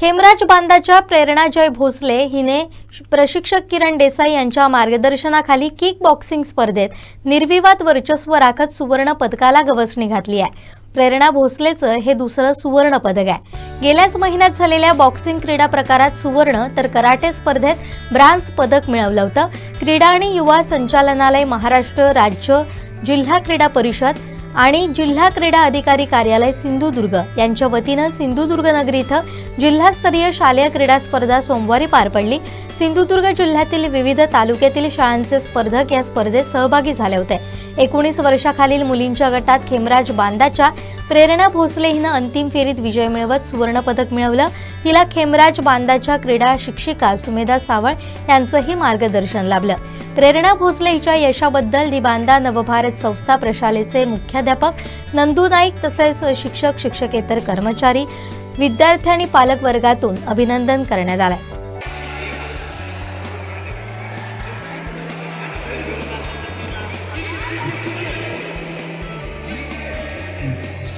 खेमराज बांदाच्या प्रेरणा जय भोसले हिने प्रशिक्षक किरण देसाई यांच्या मार्गदर्शनाखाली किक बॉक्सिंग स्पर्धेत निर्विवाद वर्चस्व राखत सुवर्ण पदकाला गवसणी घातली आहे. प्रेरणा भोसलेचं हे दुसरं सुवर्ण पदक आहे. गेल्याच महिन्यात झालेल्या बॉक्सिंग क्रीडा प्रकारात सुवर्ण तर कराटे स्पर्धेत ब्रान्झ पदक मिळवलं होतं. क्रीडा आणि युवा संचालनालय महाराष्ट्र राज्य जिल्हा क्रीडा परिषद आणि जिल्हा क्रीडा अधिकारी कार्यालय सिंधुदुर्ग. यांच्या वतीनं सिंधुदुर्ग नगरी इथं जिल्हास्तरीय शालेय क्रीडा स्पर्धा सोमवारी पार पडली. सिंधुदुर्ग जिल्ह्यातील विविध तालुक्यातील शाळांचे स्पर्धक या स्पर्धेत सहभागी झाले होते. एकोणीस वर्षाखालील मुलींच्या गटात खेमराज बांदाच्या प्रेरणा भोसले हिनं अंतिम फेरीत विजय मिळवत सुवर्णपदक मिळवलं. तिला खेमराज बांदाच्या क्रीडा शिक्षिका सुमेधा सावळ यांचंही मार्गदर्शन लाभलं. प्रेरणा भोसले हिच्या यशाबद्दल दिबांदा नवभारत संस्था प्रशालेचे मुख्य मुख्याध्यापक नंदू नाईक तसेच शिक्षक शिक्षकेतर कर्मचारी विद्यार्थी आणि पालक वर्गातून अभिनंदन करण्यात आलंय.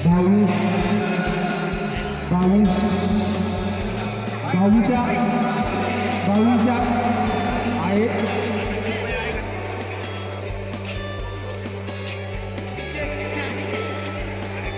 बावीस बावीस